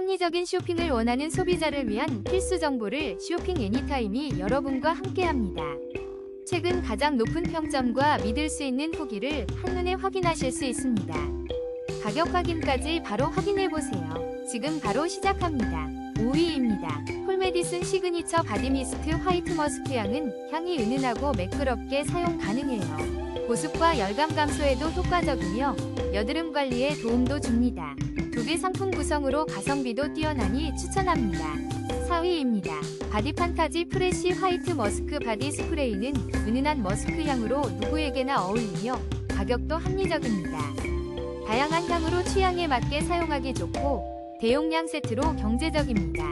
합리적인 쇼핑을 원하는 소비자를 위한 필수 정보를 쇼핑 애니타임이 여러분과 함께합니다. 최근 가장 높은 평점과 믿을 수 있는 후기를 한눈에 확인하실 수 있습니다. 가격 확인까지 바로 확인해 보세요. 지금 바로 시작합니다. 5위입니다. 폴메디슨 시그니처 바디미스트 화이트 머스크 향은 향이 은은하고 매끄럽게 사용 가능해요. 보습과 열감 감소에도 효과적이며 여드름 관리에 도움도 줍니다. 두 개 상품 구성으로 가성비도 뛰어나니 추천합니다. 4위입니다. 바디 판타지 프레쉬 화이트 머스크 바디 스프레이는 은은한 머스크 향으로 누구에게나 어울리며 가격도 합리적입니다. 다양한 향으로 취향에 맞게 사용하기 좋고 대용량 세트로 경제적입니다.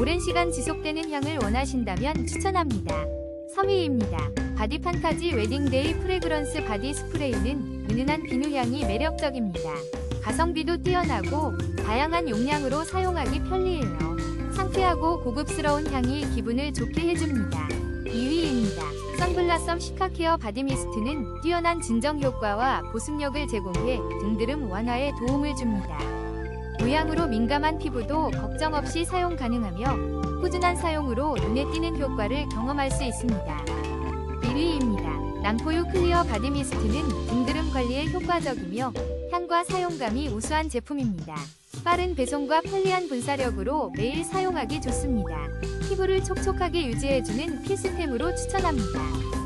오랜 시간 지속되는 향을 원하신다면 추천합니다. 3위입니다. 바디 판타지 웨딩데이 프레그런스 바디 스프레이는 은은한 비누향이 매력적입니다. 가성비도 뛰어나고 다양한 용량으로 사용하기 편리해요. 상쾌하고 고급스러운 향이 기분을 좋게 해줍니다. 2위입니다. 선블라썸 시카케어 바디미스트는 뛰어난 진정 효과와 보습력을 제공해 등드름 완화에 도움을 줍니다. 무향으로 민감한 피부도 걱정 없이 사용 가능하며 꾸준한 사용으로 눈에 띄는 효과를 경험할 수 있습니다. 1위입니다. 랑포유 클리어 바디 미스트는 등드름 관리에 효과적이며 향과 사용감이 우수한 제품입니다. 빠른 배송과 편리한 분사력으로 매일 사용하기 좋습니다. 피부를 촉촉하게 유지해주는 필수템으로 추천합니다.